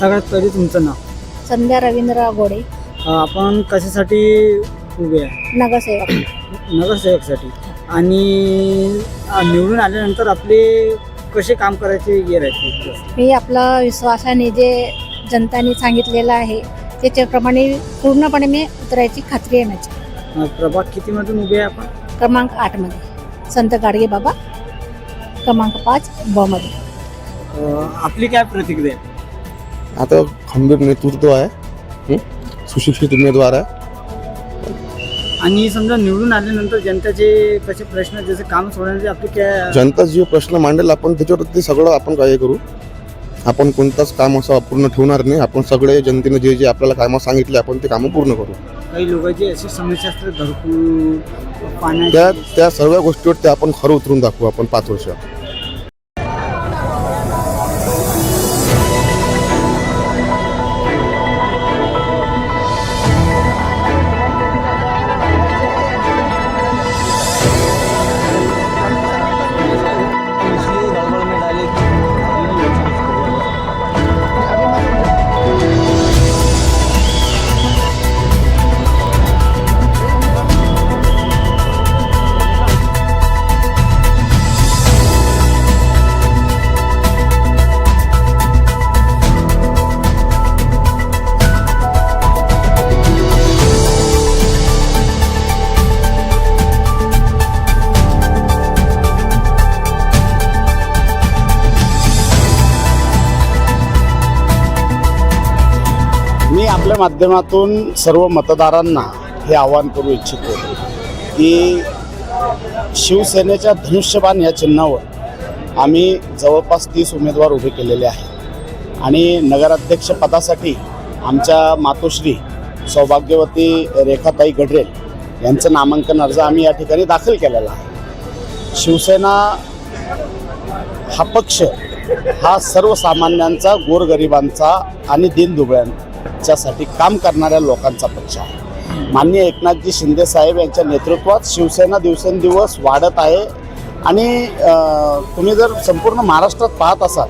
सगळ्यात पहिले तुमचं नाव? संध्या रवींद्र गोडे. आपण कशासाठी उभे आहे? नगरसेवक. नगरसेवकसाठी. आणि निवडून आल्यानंतर आपले कसे काम करायचे हे राहते. मी आपलं विश्वासाने जे जनताने सांगितलेलं आहे त्याच्याप्रमाणे पूर्णपणे मी उतरायची खात्री आहे माझी. अ, प्रभाग कितीमधून उभे आहे आपण? क्रमांक आठमध्ये. संत गाडगे बाबा क्रमांक पाच ब मध्ये अ, आपली काय प्रतिक्रिया आहे? आता खंबीर नेतृत्व आहे. हं? सुशिक्षित उमेदवार आहे. आणि समजा निवडून आल्यानंतर जनतेचे कसे प्रश्न जसे काम सोडवण्याचे आपली काय जनता जे प्रश्न मांडेल आपण त्याच्यावर ते सगळं आपण काय करू? आपण कोणताच काम असं अपूर्ण ठेवणार नाही. आपण सगळे जनतेने जे जे आपल्याला कामं सांगितले आपण ते कामं पूर्ण करू. काही लोकांची अशी समस्या असतात घरकुल त्या पाण्याची त्या सर्व गोष्टीवर ते आपण खरं उतरून दाखवू आपण पाच वर्षात आपल्या माध्यमातून सर्व मतदारांना हे आवाहन करू इच्छितो की शिवसेनेच्या धनुष्यबाण या चिन्हावर आम्ही जवळपास तीस उमेदवार उभे केलेले आहेत. आणि नगराध्यक्ष पदासाठी आमच्या मातोश्री सौभाग्यवती रेखाताई गडरेल यांचं नामांकन अर्ज आम्ही या ठिकाणी दाखल केलेला आहे. शिवसेना हा पक्ष हा सर्वसामान्यांचा गोरगरिबांचा आणि च्यासाठी काम करणाऱ्या लोकांचा पक्ष आहे. माननीय एकनाथजी शिंदे साहेब यांच्या नेतृत्वात शिवसेना दिवसेंदिवस वाढत आहे. आणि तुम्ही जर संपूर्ण महाराष्ट्रात पाहत असाल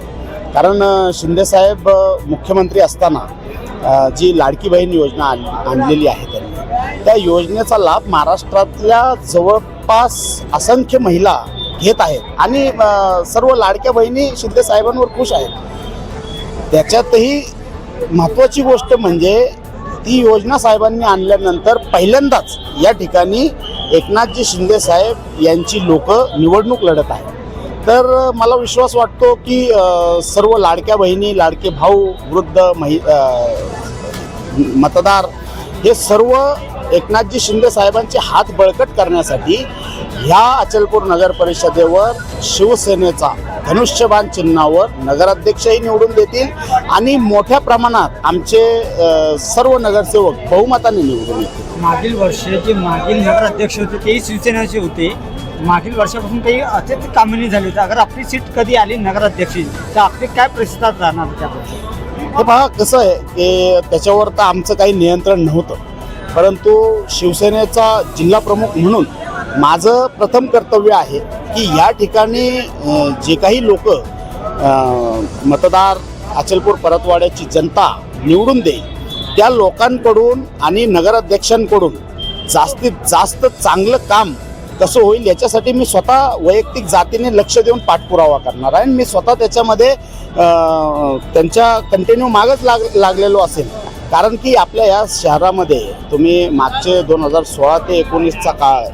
कारण शिंदेसाहेब मुख्यमंत्री असताना जी लाडकी बहीण योजना आण- आणलेली आहे त्यांनी त्या योजनेचा लाभ महाराष्ट्रातल्या जवळपास असंख्य महिला घेत आहेत. आणि सर्व लाडक्या बहिणी शिंदे साहेबांवर खुश आहेत. त्याच्यातही महत्त्वाची गोष्ट म्हणजे ती योजना साहेबांनी आणल्यानंतर पहिल्यांदाच या ठिकाणी एकनाथजी शिंदे साहेब यांची लोक निवडणूक लढत आहेत. तर मला विश्वास वाटतो की सर्व लाडक्या बहिणी लाडके भाऊ वृद्ध महि मतदार हे सर्व एकनाथजी शिंदे साहेबांचे हात बळकट करण्यासाठी ह्या अचलपूर नगर परिषदेवर शिवसेनेचा धनुष्यबाण चिन्हावर नगराध्यक्षही निवडून देतील आणि मोठ्या प्रमाणात आमचे सर्व नगरसेवक बहुमताने निवडून येतील. मागील वर्ष जे मागील नगराध्यक्ष होते तेही शिवसेनेचे होते. मागील वर्षापासून काही अत्यंत कामणी झाली होती. अगर आपली सीट कधी आली नगराध्यक्षी तर आपले काय प्रतिसाद राहणार त्याबद्दल हे पहा कसं आहे की त्याच्यावर तर आमचं काही नियंत्रण नव्हतं. परंतु शिवसेनेचा जिल्हा प्रमुख म्हणून माझं प्रथम कर्तव्य आहे की या ठिकाणी जे काही लोक मतदार अचलपूर परतवाड्याची जनता निवडून देईल त्या लोकांकडून आणि नगराध्यक्षांकडून जास्तीत जास्त चांगलं काम कसं होईल याच्यासाठी मी स्वतः वैयक्तिक जातीने लक्ष देऊन पाठपुरावा करणार आहे आणि मी स्वतः त्याच्यामध्ये त्यांच्या कंटिन्यू मागच लाग लागलेलो असेल. कारण की आपल्या या शहरामध्ये तुम्ही मागचे दोन हजार सोळा ते एकोणीसचा काळ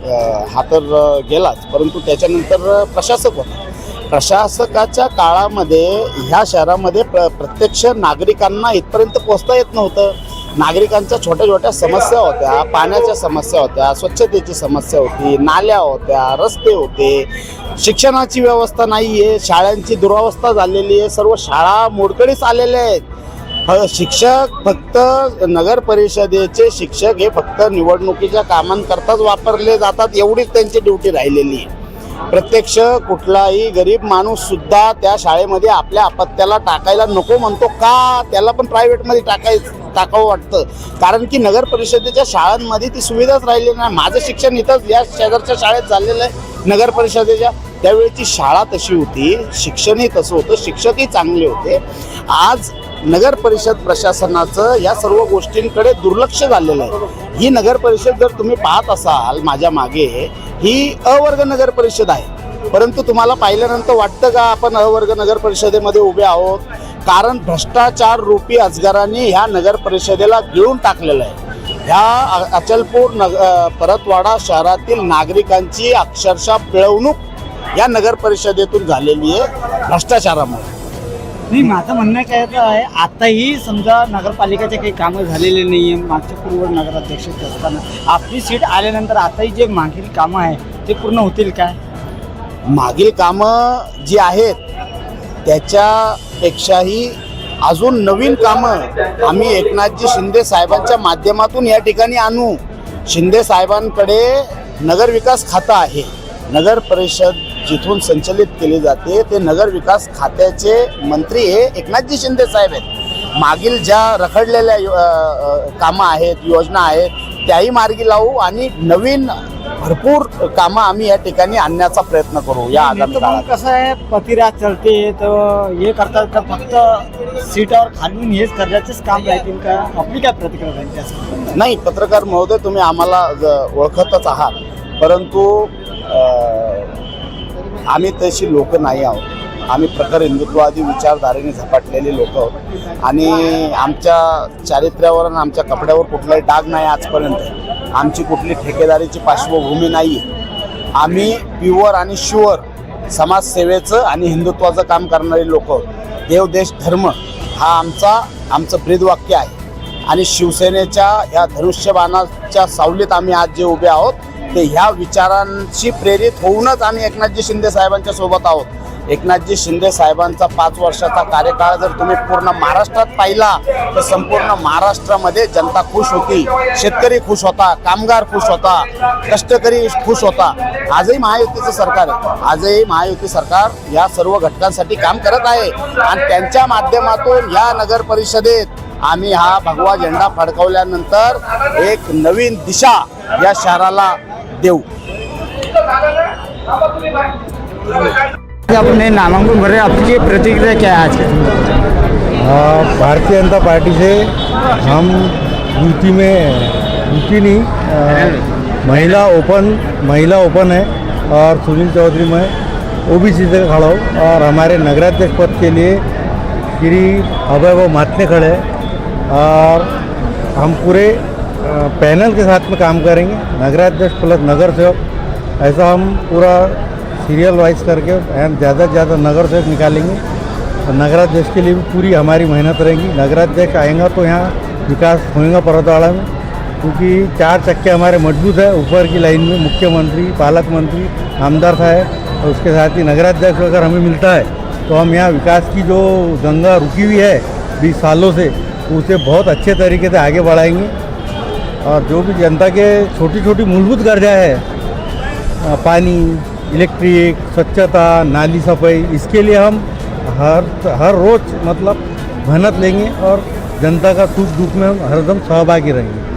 हा तर गेलाच. परंतु त्याच्यानंतर प्रशासक होता. प्रशासकाच्या काळामध्ये ह्या शहरामध्ये प्र प्रत्यक्ष नागरिकांना इथपर्यंत पोहोचता येत नव्हतं. नागरिकांच्या छोट्या छोट्या समस्या होत्या पाण्याच्या समस्या होत्या स्वच्छतेची समस्या होती नाल्या होत्या रस्ते होते शिक्षणाची व्यवस्था नाही आहे शाळांची दुरावस्था झालेली आहे सर्व शाळा मोडकळीस आलेल्या आहेत. शिक्षक फक्त नगर परिषदेचे शिक्षक हे फक्त निवडणुकीच्या कामांकरताच वापरले जातात एवढीच त्यांची ड्युटी राहिलेली आहे. प्रत्यक्ष कुठलाही गरीब माणूस सुद्धा त्या शाळेमध्ये आपल्या अपत्याला टाकायला नको म्हणतो का? त्याला पण प्रायव्हेटमध्ये टाकाय टाकावं वाटतं. कारण की नगर परिषदेच्या शाळांमध्ये ती सुविधाच राहिली नाही. माझं शिक्षण इथंच या शेजारच्या शाळेत झालेलं आहे नगर परिषदेच्या. त्यावेळेची शाळा तशी होती शिक्षणही तसं होतं शिक्षकही चांगले होते. आज नगर परिषद प्रशासनाचं या सर्व गोष्टींकडे दुर्लक्ष झालेलं आहे. ही नगर परिषद जर तुम्ही पाहत असाल माझ्या मागे ही अवर्ग नगर परिषद आहे. परंतु तुम्हाला पाहिल्यानंतर वाटतं का आपण अवर्ग नगर परिषदेमध्ये उभे आहोत? कारण भ्रष्टाचार रूपी अजगरांनी ह्या नगर परिषदेला गिळून टाकलेलं आहे. ह्या अचलपूर नग परतवाडा शहरातील नागरिकांची अक्षरशः पिळवणूक या नगर परिषदेतून झालेली आहे भ्रष्टाचारामुळे. नाही माझं म्हणणं काय आहे आताही समजा नगरपालिकेचे काही कामं झालेले नाही आहे मागच्या पूर्व नगराध्यक्ष असताना. आपली सीट आल्यानंतर आताही जे मागील कामं आहे ते पूर्ण होतील काय? मागील कामं जी आहेत त्याच्यापेक्षाही अजून नवीन कामं आम्ही एकनाथजी शिंदे साहेबांच्या माध्यमातून या ठिकाणी आणू. शिंदे साहेबांकडे नगरविकास खातं आहे. नगर परिषद जिथून संचलित केली जाते ते नगर विकास खात्याचे मंत्री हे एकनाथजी शिंदे साहेब आहेत. मागील ज्या रखडलेल्या कामं आहेत योजना आहेत त्याही मार्गी लावू आणि नवीन भरपूर कामं आम्ही या ठिकाणी आणण्याचा प्रयत्न करू या आगामी काळात कसं आहे पतिराज चलते तर हे करतात का फक्त सीटावर खालून हेच करण्याचेच काम राहतील का? आपली काय प्रतिक्रिया नाही पत्रकार महोदय तुम्ही आम्हाला ओळखतच आहात. परंतु आम्ही तशी लोक नाही आहोत. आम्ही प्रखर हिंदुत्ववादी विचारधारेने झपाटलेली लोक आहोत. आणि आमच्या चारित्र्यावर आणि आमच्या कपड्यावर कुठलाही डाग नाही आजपर्यंत. आमची कुठली ठेकेदारीची पार्श्वभूमी नाही आहे. आम्ही प्युअर आणि शुअर समाजसेवेचं आणि हिंदुत्वाचं काम करणारी लोक आहोत. देव देश धर्म हा आमचा आमचं ब्रीदवाक्य आहे. आणि शिवसेनेच्या या धनुष्यबाणाच्या सावलीत आम्ही आज जे उभे आहोत ते ह्या विचारांशी प्रेरित होऊनच आम्ही एकनाथजी शिंदे साहेबांच्या सोबत आहोत. एकनाथजी शिंदे साहेबांचा पाच वर्षाचा कार्यकाळ जर तुम्ही पूर्ण महाराष्ट्रात पाहिला तर संपूर्ण महाराष्ट्रामध्ये जनता खुश होती. शेतकरी खुश होता कामगार खुश होता कष्टकरी खुश होता. आजही महायुतीचं सरकार आहे. आजही महायुती सरकार या सर्व घटकांसाठी काम करत आहे. आणि त्यांच्या माध्यमातून या नगर परिषदेत आम्ही हा भगवा झेंडा फडकवल्यानंतर एक नवीन दिशा या शहराला देऊ. अपने नामांकन भरे आपकी प्रतिक्रिया क्या है आज? भारतीय जनता पार्टी से हम यूपी में यूपी नहीं आ, महिला ओपन महिला ओपन है और सुनील चौधरी मैं ओबीसी से खड़ा हूँ और हमारे नगराध्यक्ष पद के लिए श्री अभय वो मातने खड़े हैं। और हम पूरे पैनल के साथ में काम करेंगे। नगराध्यक्ष प्लस नगर सेवक, ऐसा हम पूरा सीरियल वाइज करके एंड ज़्यादा से ज़्यादा नगर सेवक निकालेंगे। और नगराध्यक्ष के लिए भी पूरी हमारी मेहनत रहेगी। नगराध्यक्ष आएगा तो यहाँ विकास होएगा पर्वतवाड़ा में, क्योंकि चार चक्के हमारे मज़बूत है। ऊपर की लाइन में मुख्यमंत्री, पालक मंत्री, आमदार साहब और उसके साथ ही नगराध्यक्ष अगर हमें मिलता है तो हम यहाँ विकास की जो गंगा रुकी हुई है बीस सालों से उसे बहुत अच्छे तरीके से आगे बढ़ाएँगे और जो भी जनता के छोटी छोटी मूलभूत गर्जा है पानी, इलेक्ट्रिक, स्वच्छता, नाली सफ़ाई, इसके लिए हम हर हर रोज़ मतलब मेहनत लेंगे और जनता का सुख दुख में हम हरदम सहभागी रहेंगे।